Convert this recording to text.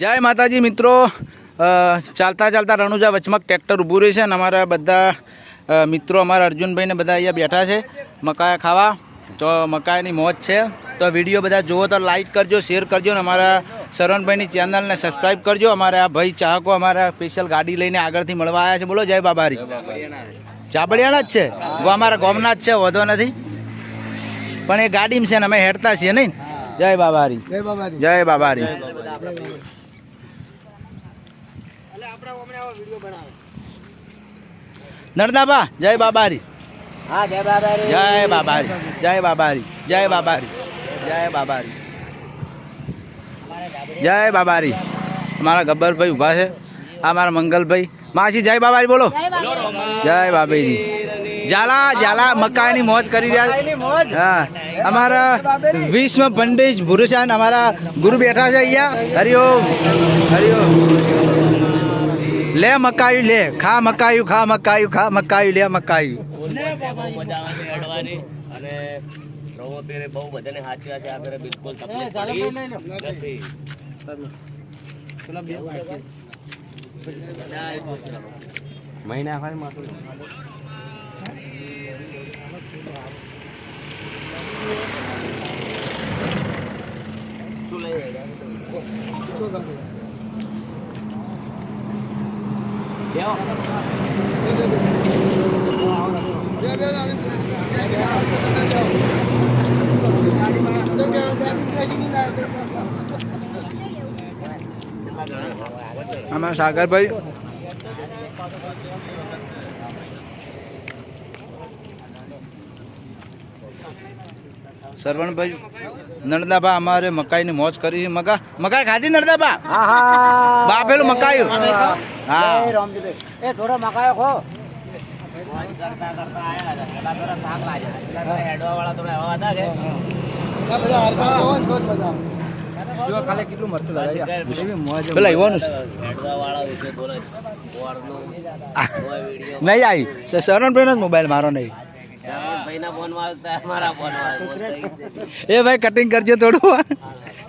જય માતાજી મિત્રો. ચાલતા ચાલતા રણુજા વચમાં ટ્રેક્ટર ઊભું રહે છે અને અમારા બધા મિત્રો અમારા અર્જુનભાઈને બધા અહીંયા બેઠા છે મકાયા ખાવા. તો મકાઈની મોજ છે. તો વીડિયો બધા જુઓ તો લાઇક કરજો શેર કરજો અને અમારા શરવણભાઈની ચેનલને સબસ્ક્રાઈબ કરજો. અમારા આ ભાઈ ચાહકો અમારા સ્પેશિયલ ગાડી લઈને આગળથી મળવા આવ્યા છે. બોલો જય બાબારી. ચાબડિયાના જ છે? અમારા ગોમના જ છે વધો નથી. પણ એ ગાડીમાં છે ને અમે હેડતા છીએ નહીં જય બાબારી. જય બાબારી. જય બાબારી. નરદાબા જય બાબારી. હા જય બાબારી. જય બાબારી જય બાબારી જય બાબારી જય બાબારી. જય બાબારી. અમારા ગબ્બરભાઈ ઊભા છે. આ મારા મંગલભાઈ. માસી જય બાબારી બોલો. જય બાબાજી ઝાલા ઝાલા મકાઈની મોજ કરી રહ્યા હા અમારા વિશ્વ પંડિત ભુરુષાન અમારા ગુરુ બેઠા છે અહીંયા. હરિઓમ હરિઓમ લે મકાયું લે, ખા મકાયું ખા મકાયું ખા મકાયું લે મકાયું બહુ બધાને સાચવ્યા છે આ બિલકુલ નથી આમાં સાગરભાઈ. સરવણભાઈ નર્દાબા અમારે મકાઈની મોજ કરી મકા મકાઈ ખાધી નર્દાબા હા હા. બાફેલું મકાયું? હા. એ થોડો મકાયો ખો. પેલા નહીં આવી. સરવણભાઈનો જ મોબાઈલ મારો નહીં. ભાઈના ફોનમાં આવતા મારા ફોનમાં એ ભાઈ કટિંગ કરજો થોડું.